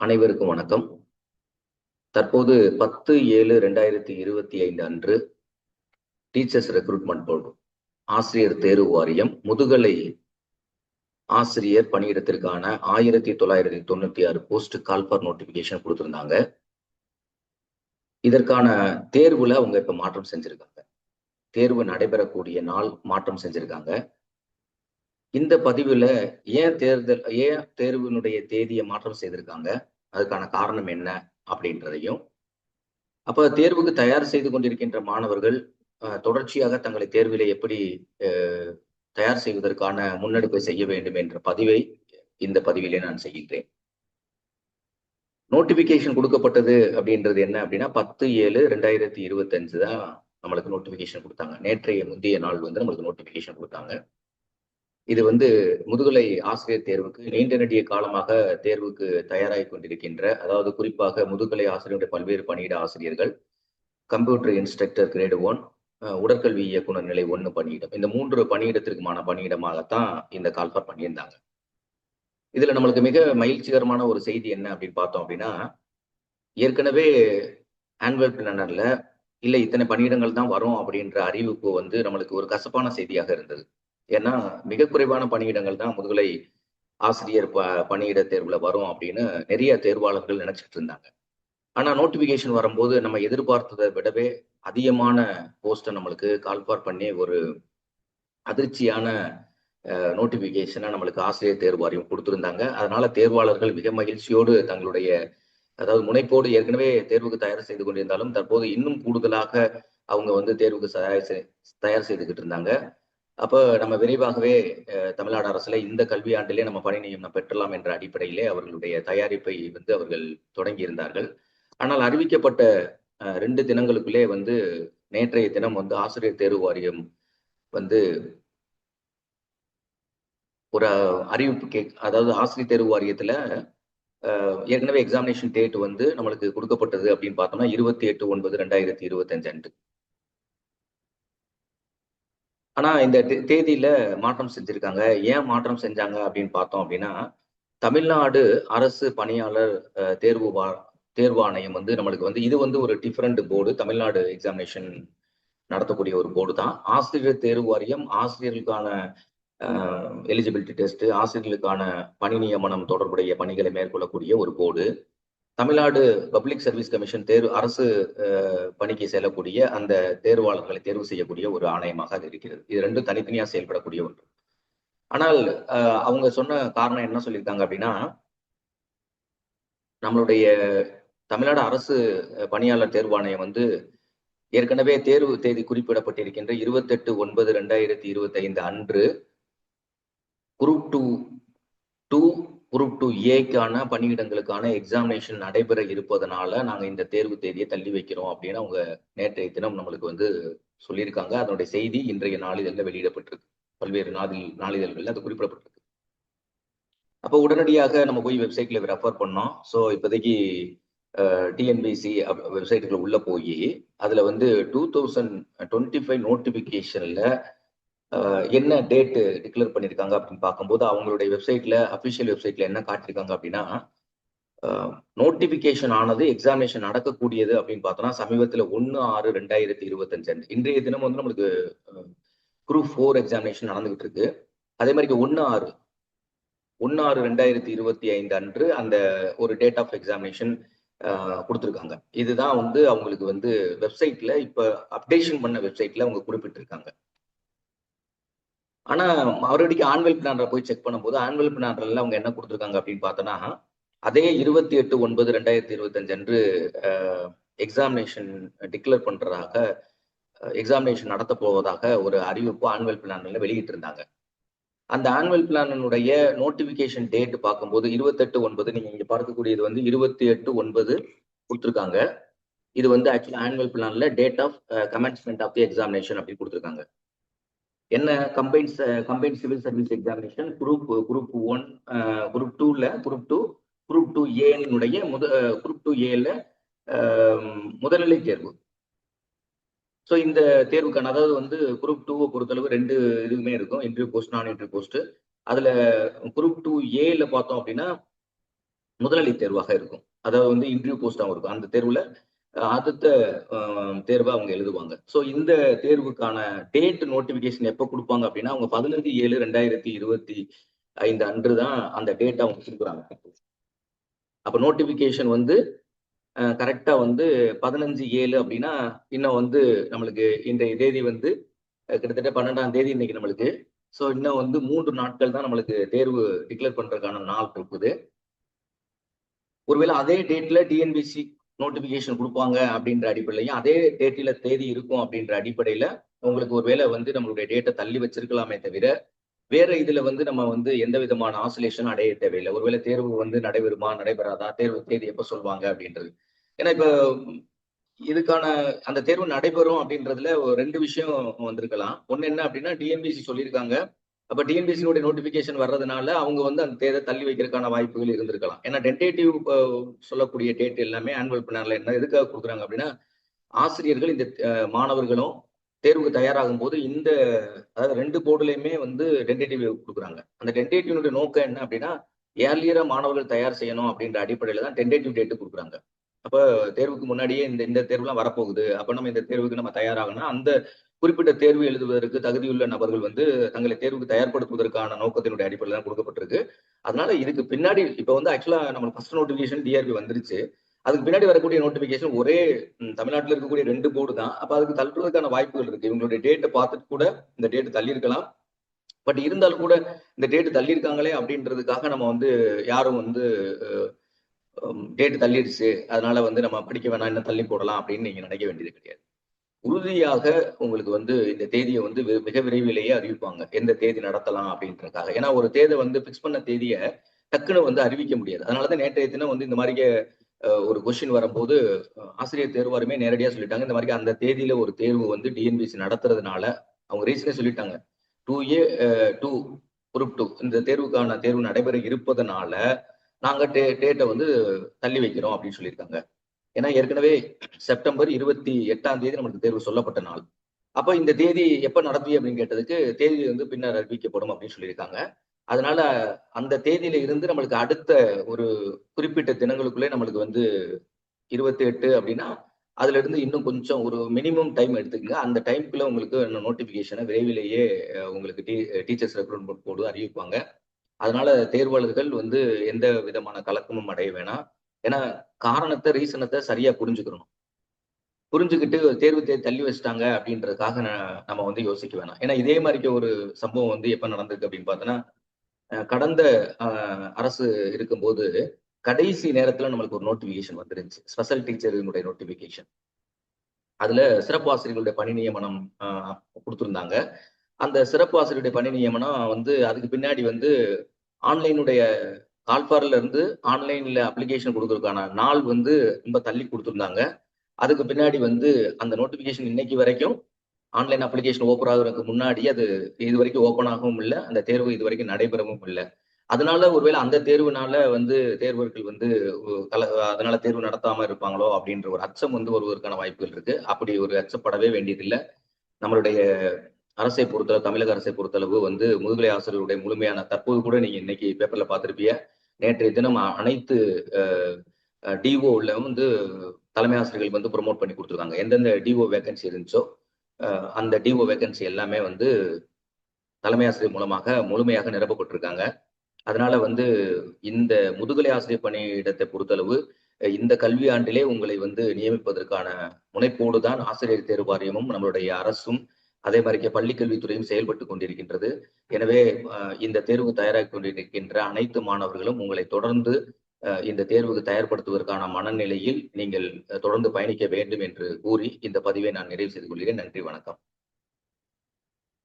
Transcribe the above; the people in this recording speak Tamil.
அனைவருக்கும் வணக்கம். தற்போது பத்து ஏழு ரெண்டாயிரத்தி இருபத்தி ஐந்து அன்று டீச்சர்ஸ் ரெக்ரூட்மெண்ட் போர்டு ஆசிரியர் தேர்வு வாரியம் முதுகலை ஆசிரியர் பணியிடத்திற்கான ஆயிரத்தி தொள்ளாயிரத்தி தொண்ணூத்தி ஆறு போஸ்ட் கால்பர் நோட்டிபிகேஷன் கொடுத்திருந்தாங்க. இதற்கான தேர்வுல அவங்க இப்ப மாற்றம் செஞ்சிருக்காங்க. தேர்வு நடைபெறக்கூடிய நாள் மாற்றம் செஞ்சிருக்காங்க. இந்த பதிவில் ஏன் தேர்தல் ஏன் தேர்வினுடைய தேதியை மாற்றம் செய்திருக்காங்க? அதுக்கான காரணம் என்ன? அப்படின்றதையும் அப்போ தேர்வுக்கு தயார் செய்து கொண்டிருக்கின்ற மாணவர்கள் தொடர்ச்சியாக தங்களை தேர்வில் எப்படி தயார் செய்வதற்கான முன்னெடுப்பை செய்ய வேண்டும் என்ற பதிவை இந்த பதிவிலே நான் செய்கின்றேன். நோட்டிபிகேஷன் கொடுக்கப்பட்டது அப்படின்றது என்ன அப்படின்னா பத்து ஏழு ரெண்டாயிரத்தி இருபத்தஞ்சு தான் நம்மளுக்கு நோட்டிபிகேஷன் கொடுத்தாங்க. நேற்றைய முந்தைய நாள் வந்து நம்மளுக்கு நோட்டிபிகேஷன் கொடுத்தாங்க. இது வந்து முதுகலை ஆசிரியர் தேர்வுக்கு நீண்ட நெடிய காலமாக தேர்வுக்கு தயாராகி கொண்டிருக்கின்ற அதாவது குறிப்பாக முதுகலை ஆசிரியருடைய பல்வேறு பணியிட ஆசிரியர்கள் கம்ப்யூட்டர் இன்ஸ்ட்ரக்டர் கிரேடு ஒன் உடற்கல்வி இயக்குனர் நிலை ஒன்று பணியிடம். இந்த மூன்று பணியிடத்திற்குமான பணியிடமாகத்தான் இந்த கால்ஃபார் பண்ணியிருந்தாங்க. இதுல நம்மளுக்கு மிக மகிழ்ச்சிகரமான ஒரு செய்தி என்ன அப்படின்னு பார்த்தோம் அப்படின்னா ஏற்கனவே ஆன்வல் பிளானர்ல இல்லை இத்தனை பணியிடங்கள் தான் வரும் அப்படின்ற அறிவிப்பு வந்து நம்மளுக்கு ஒரு கசப்பான செய்தியாக இருந்தது. ஏன்னா மிக குறைவான பணியிடங்கள் தான் முதுகலை ஆசிரியர் ப பணியிட தேர்வுல வரும் அப்படின்னு நிறைய தேர்வாளர்கள் நினைச்சிட்டு இருந்தாங்க. ஆனா நோட்டிபிகேஷன் வரும்போது நம்ம எதிர்பார்த்ததை விடவே அதிகமான போஸ்ட்டை நம்மளுக்கு கால்பார் பண்ணி ஒரு அதிர்ச்சியான நோட்டிபிகேஷனை நம்மளுக்கு ஆசிரியர் தேர்வு வாரியம் கொடுத்துருந்தாங்க. அதனால தேர்வாளர்கள் மிக மகிழ்ச்சியோடு தங்களுடைய அதாவது முனைப்போடு ஏற்கனவே தேர்வுக்கு தயார் செய்து கொண்டிருந்தாலும் தற்போது இன்னும் கூடுதலாக அவங்க வந்து தேர்வுக்கு தயார் தயார் செய்துக்கிட்டு இருந்தாங்க. அப்போ நம்ம விரைவாகவே தமிழ்நாடு அரசுல இந்த கல்வியாண்டிலே நம்ம பணி நியமனம் பெற்றலாம் என்ற அடிப்படையிலே அவர்களுடைய தயாரிப்பை வந்து அவர்கள் தொடங்கி இருந்தார்கள் ஆனால் அறிவிக்கப்பட்ட ரெண்டு தினங்களுக்குள்ளே வந்து நேற்றைய தினம் வந்து ஆசிரியர் தேர்வு வாரியம் வந்து ஒரு அறிவிப்பு கே அதாவது ஆசிரியர் தேர்வு வாரியத்துல ஏற்கனவே எக்ஸாமினேஷன் டேட் வந்து நம்மளுக்கு கொடுக்கப்பட்டது அப்படின்னு பார்த்தோம்னா இருபத்தி எட்டு ஒன்பது ரெண்டாயிரத்தி இருபத்தஞ்சு அன்று. ஆனா இந்த தேதியில மாற்றம் செஞ்சிருக்காங்க. ஏன் மாற்றம் செஞ்சாங்க அப்படின்னு பார்த்தோம் அப்படின்னா தமிழ்நாடு அரசு பணியாளர் தேர்வு வா தேர்வு ஆணையம் வந்து நம்மளுக்கு வந்து இது வந்து ஒரு டிஃப்ரெண்ட் போர்டு தமிழ்நாடு எக்ஸாமினேஷன் நடத்தக்கூடிய ஒரு போர்டு தான். ஆசிரியர் தேர்வு வாரியம் ஆசிரியர்களுக்கான எலிஜிபிலிட்டி டெஸ்ட் ஆசிரியர்களுக்கான பணி நியமனம் தொடர்புடைய பணிகளை மேற்கொள்ளக்கூடிய ஒரு board Tamil Nadu public service commission தேர்வு அரசு பணிக்கு செல்லக்கூடிய அந்த தேர்வாளர்களை தேர்வு செய்யக்கூடிய ஒரு ஆணையமாக அது இருக்கிறது. இது ரெண்டும் தனித்தனியாக செயல்படக்கூடிய ஒன்று. ஆனால் அவங்க சொன்ன காரணம் என்ன சொல்லியிருக்காங்க அப்படின்னா நம்மளுடைய தமிழ்நாடு அரசு பணியாளர் தேர்வாணையம் வந்து ஏற்கனவே தேர்வு தேதி குறிப்பிடப்பட்டிருக்கின்ற இருபத்தெட்டு ஒன்பது ரெண்டாயிரத்தி இருபத்தி ஐந்து அன்று குரூப் டூ டு ஏக்கான பணியிடங்களுக்கான எக்ஸாமினேஷன் நடைபெற இருப்பதனால நாங்கள் இந்த தேர்வு தேதியை தள்ளி வைக்கிறோம் அப்படின்னு அவங்க நேற்றைய தினம் நம்மளுக்கு வந்து சொல்லியிருக்காங்க. அதனுடைய செய்தி இன்றைய நாளிதழில் வெளியிடப்பட்டிருக்கு. பல்வேறு நாளில் நாளிதழ்களில் அது குறிப்பிடப்பட்டிருக்கு. அப்போ உடனடியாக நம்ம போய் வெப்சைட்ல ரெஃபர் பண்ணோம். ஸோ இப்போதைக்கு டிஎன்பிசி வெப்சைட்டுக்குள்ள உள்ள போய் அதுல வந்து டூ தௌசண்ட் டுவெண்ட்டி ஃபைவ் நோட்டிபிகேஷன்ல என்ன டேட்டு டிக்ளேர் பண்ணியிருக்காங்க அப்படின்னு பார்க்கும்போது அவங்களுடைய வெப்சைட்ல அஃபிஷியல் வெப்சைட்ல என்ன காட்டியிருக்காங்க அப்படின்னா நோட்டிபிகேஷன் ஆனது எக்ஸாமினேஷன் நடக்கக்கூடியது அப்படின்னு பார்த்தோம்னா சமீபத்தில் ஒன்று ஆறு ரெண்டாயிரத்தி இருபத்தஞ்சு இன்றைய தினம் வந்து நம்மளுக்கு குரூப் ஃபோர் எக்ஸாமினேஷன் நடந்துகிட்டு இருக்கு. அதே மாதிரி ஒன்று ஆறு ஒன்று ஆறு ரெண்டாயிரத்தி இருபத்தி ஐந்து அன்று அந்த ஒரு டேட் ஆஃப் எக்ஸாமினேஷன் கொடுத்துருக்காங்க. இதுதான் வந்து அவங்களுக்கு வந்து வெப்சைட்ல இப்போ அப்டேஷன் பண்ண வெப்சைட்ல அவங்க குறிப்பிட்டிருக்காங்க. ஆனா மறுபடிக்கு ஆன்வெல் பிளான்ல போய் செக் பண்ணும்போது ஆன்வெல் பிளான்ல அவங்க என்ன கொடுத்துருக்காங்க அப்படின்னு பார்த்தோன்னா அதே இருபத்தி எட்டு ஒன்பது ரெண்டாயிரத்தி இருபத்தஞ்சு அன்று எக்ஸாமினேஷன் டிக்ளேர் பண்றதாக எக்ஸாமினேஷன் நடத்த போவதாக ஒரு அறிவிப்பு ஆனுவல் பிளான்ல வெளியிட்டு இருந்தாங்க அந்த ஆனுவல் பிளானுடைய நோட்டிபிகேஷன் டேட் பார்க்கும்போது இருபத்தெட்டு ஒன்பது நீங்க இங்க பார்க்கக்கூடியது வந்து இருபத்தி எட்டு ஒன்பது கொடுத்துருக்காங்க. இது வந்து ஆக்சுவலி ஆனுவல் பிளான்ல date of commencement of the examination அப்படின்னு கொடுத்துருக்காங்க. என்ன combines combine civil service examination group group one group டூல குரூப் டூ குரூப் டூ ஏனுடைய முத குரூப் டூ ஏல முதல்நிலை தேர்வு. ஸோ இந்த தேர்வுக்கான அதாவது வந்து குரூப் டூவை பொறுத்தளவு ரெண்டு இதுவுமே இருக்கும். இன்டர்வியூ போஸ்ட் நான் இன்டர்வியூ போஸ்ட் அதுல குரூப் டூ ஏல பார்த்தோம் அப்படின்னா முதல்நிலை தேர்வாக இருக்கும். அதாவது வந்து இன்டர்வியூ போஸ்டாகவும் இருக்கும். அந்த தேர்வுல அடுத்த தேர்வை அவங்க எழுதுவாங்க. ஸோ இந்த தேர்வுக்கான டேட் நோட்டிபிகேஷன் எப்போ கொடுப்பாங்க அப்படின்னா அவங்க பதினஞ்சு ஏழு ரெண்டாயிரத்தி இருபத்தி ஐந்து அன்று தான் அந்த டேட் அவங்க கொடுக்குறாங்க. அப்போ நோட்டிபிகேஷன் வந்து கரெக்டாக வந்து பதினஞ்சு ஏழு அப்படின்னா இன்னும் வந்து நம்மளுக்கு இன்றைய தேதி வந்து கிட்டத்தட்ட பன்னெண்டாம் தேதி இன்னைக்கு நம்மளுக்கு. ஸோ இன்னும் வந்து மூன்று நாட்கள் தான் நம்மளுக்கு தேர்வு டிக்ளேர் பண்ணுறதுக்கான நாள் இருக்குது. ஒருவேளை அதே டேட்ல டிஎன்பிசி நோட்டிபிகேஷன் கொடுப்பாங்க அப்படின்ற அடிப்படையிலையும் அதே டேட்டில தேதி இருக்கும் அப்படின்ற அடிப்படையில உங்களுக்கு ஒருவேளை வந்து நம்மளுடைய டேட்டை தள்ளி வச்சிருக்கலாமே தவிர வேற இதுல வந்து நம்ம வந்து எந்த விதமான ஆசோலேஷன் அடைய தேவையில்லை. ஒருவேளை தேர்வு வந்து நடைபெறுமா நடைபெறாதா தேர்வு தேதி எப்ப சொல்லுவாங்க அப்படின்றது. ஏன்னா இப்ப இதுக்கான அந்த தேர்வு நடைபெறும் அப்படின்றதுல ரெண்டு விஷயம் வந்திருக்கலாம். ஒன்னு என்ன அப்படின்னா டிஎன்பிசி சொல்லியிருக்காங்க. அப்ப டிஎன்பிசியோட நோட்டிபிகேஷன் வர்றதுனால அவங்க வந்து அந்த தேதை தள்ளி வைக்கிறதுக்கான வாய்ப்புகள் இருந்திருக்கலாம். ஏன்னா டென்டேட்டிவ் சொல்லக்கூடிய டேட் எல்லாமே ஆனுவல் பிளான்ல என்ன எதுக்காக கொடுக்குறாங்க அப்படின்னா ஆசிரியர்கள் இந்த மாணவர்களும் தேர்வுக்கு தயாராகும் போது இந்த அதாவது ரெண்டு போர்டுலையுமே வந்து டென்டேட்டிவ் கொடுக்குறாங்க. அந்த டென்டேட்டிவனுடைய நோக்கம் என்ன அப்படின்னா ஏர்லியரா மாணவர்கள் தயார் செய்யணும் அப்படின்ற அடிப்படையில தான் டென்டேட்டிவ் டேட்டு கொடுக்குறாங்க. அப்ப தேர்வுக்கு முன்னாடியே இந்த இந்த தேர்வுலாம் வரப்போகுது. அப்ப நம்ம இந்த தேர்வுக்கு நம்ம தயாராகணும் அந்த குறிப்பிட்ட தேர்வு எழுதுவதற்கு தகுதியுள்ள நபர்கள் வந்து தங்களை தேர்வுக்கு தயார்படுத்துவதற்கான நோக்கத்தினுடைய அடிப்படையில் தான் கொடுக்கப்பட்டிருக்கு. அதனால இதுக்கு பின்னாடி இப்போ வந்து ஆக்சுவலா நம்ம ஃபர்ஸ்ட் நோட்டிபிகேஷன் டிஆர்பி வந்துருச்சு. அதுக்கு பின்னாடி வரக்கூடிய நோட்டிபிகேஷன் ஒரே தமிழ்நாட்டில் இருக்கக்கூடிய ரெண்டு போர்டு தான். அப்போ அதுக்கு தள்ளுறதுக்கான வாய்ப்புகள் இருக்கு. இவங்களுடைய டேட்டை பார்த்துட்டு கூட இந்த டேட்டு தள்ளியிருக்கலாம். பட் இருந்தாலும் கூட இந்த டேட்டு தள்ளியிருக்காங்களே அப்படின்றதுக்காக நம்ம வந்து யாரும் வந்து டேட்டு தள்ளிடுச்சு அதனால வந்து நம்ம படிக்க வேணாம் இன்னும் தள்ளி போடலாம் அப்படின்னு நீங்க நினைக்க வேண்டியது கிடையாது. உறுதியாக உங்களுக்கு வந்து இந்த தேதியை வந்து மிக விரைவிலேயே அறிவிப்பாங்க. எந்த தேதி நடத்தலாம் அப்படின்றதுக்காக. ஏன்னா ஒரு தேதை வந்து பிக்ஸ் பண்ண தேதியை டக்குன்னு வந்து அறிவிக்க முடியாது. அதனாலதான் நேற்றைய தினம் வந்து இந்த மாதிரி ஒரு கொஸ்டின் வரும்போது ஆசிரியர் தேர்வாருமே நேரடியாக சொல்லிட்டாங்க. இந்த மாதிரி அந்த தேதியில ஒரு தேர்வு வந்து டிஎன்பிசி நடத்துறதுனால அவங்க ரீசனே சொல்லிட்டாங்க. Two A two group two இந்த தேர்வுக்கான தேர்வு நடைபெற இருப்பதனால நாங்க டே டேட்டை வந்து தள்ளி வைக்கிறோம் அப்படின்னு சொல்லியிருக்காங்க. ஏன்னா ஏற்கனவே செப்டம்பர் இருபத்தி எட்டாம் தேதி நம்மளுக்கு தேர்வு சொல்லப்பட்ட நாள். அப்ப இந்த தேதி எப்ப நடத்தி அப்படின்னு கேட்டதுக்கு தேதி வந்து பின்னர் அறிவிக்கப்படும் அப்படின்னு சொல்லியிருக்காங்க. அதனால அந்த தேதியில இருந்து நம்மளுக்கு அடுத்த ஒரு குறிப்பிட்ட தினங்களுக்குள்ளே நம்மளுக்கு வந்து இருபத்தி எட்டு அப்படின்னா அதுல இருந்து இன்னும் கொஞ்சம் ஒரு மினிமம் டைம் எடுத்துக்கங்க. அந்த டைம்குள்ள உங்களுக்கு நோட்டிபிகேஷனை விரைவிலேயே உங்களுக்கு டீ டீச்சர்ஸ் ரெக்ரூட்மெண்ட் போர்டு அறிவிப்பாங்க. அதனால தேர்வாளர்கள் வந்து எந்த விதமான கலக்கமும் அடைய வேணாம். ஏன்னா காரணத்தை ரீசனத்தை சரியா புரிஞ்சுக்கணும். புரிஞ்சுக்கிட்டு தேர்வு தேதி தள்ளி வச்சிட்டாங்க அப்படின்றதுக்காக நம்ம வந்து யோசிக்க வேணாம். ஏன்னா இதே மாதிரிக்கு ஒரு சம்பவம் வந்து எப்ப நடந்திருக்கு அப்படின்னு பார்த்தோன்னா கடந்த அரசு இருக்கும்போது கடைசி நேரத்துல நம்மளுக்கு ஒரு நோட்டிபிகேஷன் வந்துருந்துச்சு. ஸ்பெஷல் டீச்சர்களுடைய நோட்டிபிகேஷன் அதுல சிறப்பு ஆசிரியர்களுடைய பணி நியமனம் கொடுத்துருந்தாங்க. அந்த சிறப்பு ஆசிரியருடைய பணி நியமனம் வந்து அதுக்கு பின்னாடி வந்து ஆன்லைனுடைய கால்பாரில் இருந்து ஆன்லைன்ல அப்ளிகேஷன் கொடுக்கறதுக்கான நாள் வந்து ரொம்ப தள்ளி கொடுத்துருந்தாங்க. அதுக்கு பின்னாடி வந்து அந்த நோட்டிபிகேஷன் இன்னைக்கு வரைக்கும் ஆன்லைன் அப்ளிகேஷன் ஓப்பன் ஆகுறதுக்கு முன்னாடி அது இது வரைக்கும் ஓப்பன் ஆகவும் இல்லை. அந்த தேர்வு இது வரைக்கும் நடைபெறவும் இல்லை. அதனால ஒருவேளை அந்த தேர்வுனால வந்து தேர்வர்கள் வந்து கல அதனால தேர்வு நடத்தாம இருப்பாங்களோ அப்படின்ற ஒரு அச்சம் வந்து வருவதற்கான வாய்ப்புகள் இருக்கு. அப்படி ஒரு அச்சப்படவே வேண்டியதில்லை. நம்மளுடைய அரசை பொறுத்தளவு தமிழக அரசை பொறுத்தளவு வந்து முதுகலை ஆசிரியருடைய முழுமையான தற்போது கூட நீங்க இன்னைக்கு பேப்பர்ல பார்த்துருப்பீங்க. நேற்றைய தினம் அனைத்து டிஓல வந்து தலைமை ஆசிரியர்கள் வந்து ப்ரொமோட் பண்ணி கொடுத்துருக்காங்க. எந்தெந்த டிஓ வேகன்சி இருந்துச்சோ அந்த டிஓ வேகன்சி எல்லாமே வந்து தலைமை ஆசிரியர் மூலமாக முழுமையாக நிரப்பப்பட்டிருக்காங்க. அதனால வந்து இந்த முதுகலை ஆசிரியர் பணியிடத்தை பொறுத்தளவு இந்த கல்வி ஆண்டிலே உங்களை வந்து நியமிப்பதற்கான முனைப்போடு தான் ஆசிரியர் தேர்வு வாரியமும் நம்மளுடைய அரசும் அதே மாதிரி பள்ளிக்கல்வித்துறையும் செயல்பட்டு கொண்டிருக்கின்றது. எனவே இந்த தேர்வு தயாராகி கொண்டிருக்கின்ற அனைத்து மாணவர்களும் உங்களை தொடர்ந்து இந்த தேர்வுக்கு தயார்படுத்துவதற்கான மனநிலையில் நீங்கள் தொடர்ந்து பயணிக்க வேண்டும் என்று கூறி இந்த பதிவை நான் நிறைவு செய்து கொள்கிறேன். நன்றி வணக்கம்.